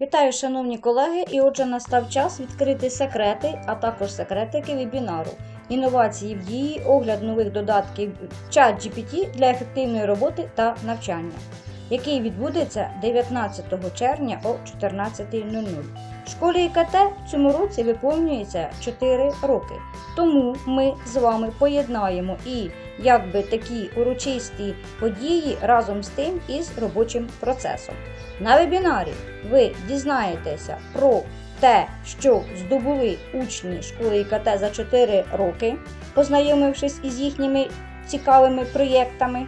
Вітаю, шановні колеги! І отже, настав час відкрити секрети, а також секретики вебінару. Інновації в дії, огляд нових додатків чат GPT для ефективної роботи та навчання, який відбудеться 19 червня о 14.00. Школі ІКТ цьому році виповнюється 4 роки. Тому ми з вами поєднаємо і якби такі урочисті події разом з тим із робочим процесом. На вебінарі ви дізнаєтеся про те, що здобули учні школи ІКТ за 4 роки, познайомившись із їхніми цікавими проєктами.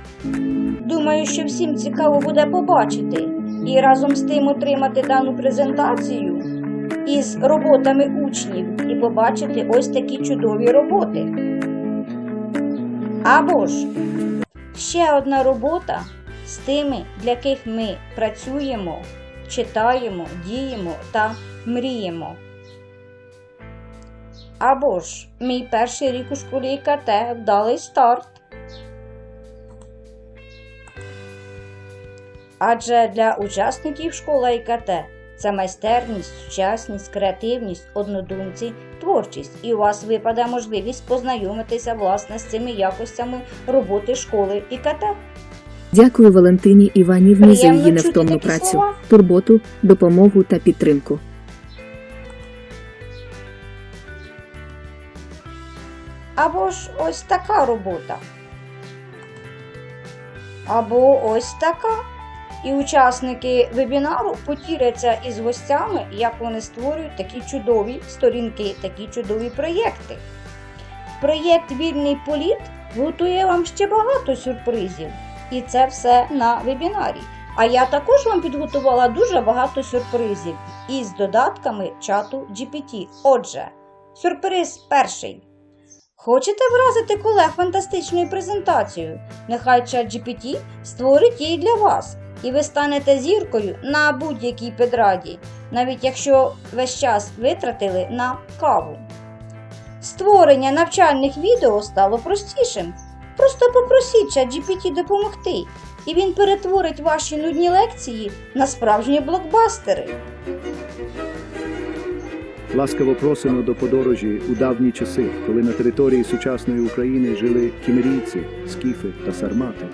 Думаю, що всім цікаво буде побачити і разом з тим отримати дану презентацію із роботами учнів і побачити ось такі чудові роботи. Або ж ще одна робота з тими, для яких ми працюємо, читаємо, діємо та мріємо. Або ж мій перший рік у школі ІКТ вдалий старт. Адже для учасників школа ІКТ це майстерність, сучасність, креативність, однодумці, творчість, і у вас випаде можливість познайомитися власне з цими якостями роботи школи ІКТ. Дякую Валентині Іванівні за її невтомну працю, слова. турботу, допомогу та підтримку. Або ж ось така робота. Або ось така. І учасники вебінару поділяться із гостями, як вони створюють такі чудові сторінки, такі чудові проєкти. Проєкт Вільний політ готує вам ще багато сюрпризів. І це все на вебінарі. А я також вам підготувала дуже багато сюрпризів із додатками чату GPT. Отже, сюрприз перший. Хочете вразити колег фантастичною презентацією? Нехай ChatGPT створить її для вас, і ви станете зіркою на будь-якій педраді, навіть якщо весь час витратили на каву. Створення навчальних відео стало простішим. Просто попросіть ChatGPT допомогти, і він перетворить ваші нудні лекції на справжні блокбастери. Ласкаво просимо до подорожі у давні часи, коли на території сучасної України жили кімерійці, скіфи та сармати.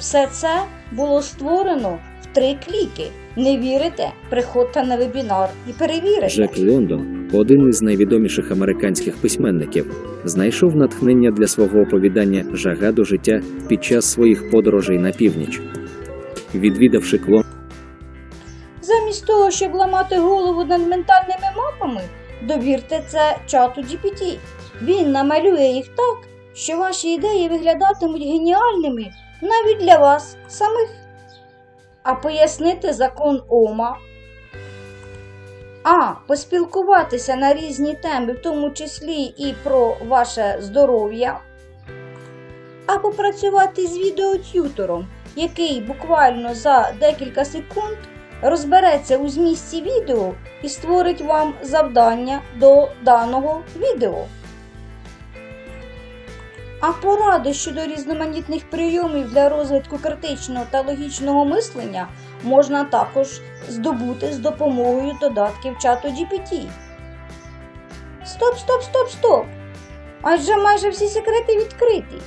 Все це було створено в три кліки. Не вірите? Приходьте на вебінар і перевірите. Джек Лондон, один із найвідоміших американських письменників, знайшов натхнення для свого оповідання Жага до життя під час своїх подорожей на північ. Відвідавши клон. Замість того, щоб ламати голову над ментальними мапами, довірте це чату GPT. Він намалює їх так, що ваші ідеї виглядатимуть геніальними навіть для вас самих. А пояснити закон Ома. А поспілкуватися на різні теми, в тому числі і про ваше здоров'я. А попрацювати з відеотютором, який буквально за декілька секунд розбереться у змісті відео і створить вам завдання до даного відео. А поради щодо різноманітних прийомів для розвитку критичного та логічного мислення можна також здобути з допомогою додатків чату GPT. Стоп, стоп, стоп, стоп! Адже майже всі секрети відкриті.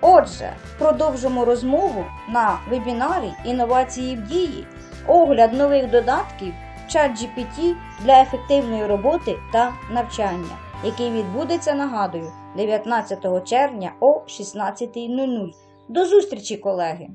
Отже, продовжимо розмову на вебінарі Інновації в дії, огляд нових додатків ChatGPT для ефективної роботи та навчання, який відбудеться, нагадую, 19 червня о 16.00. До зустрічі, колеги!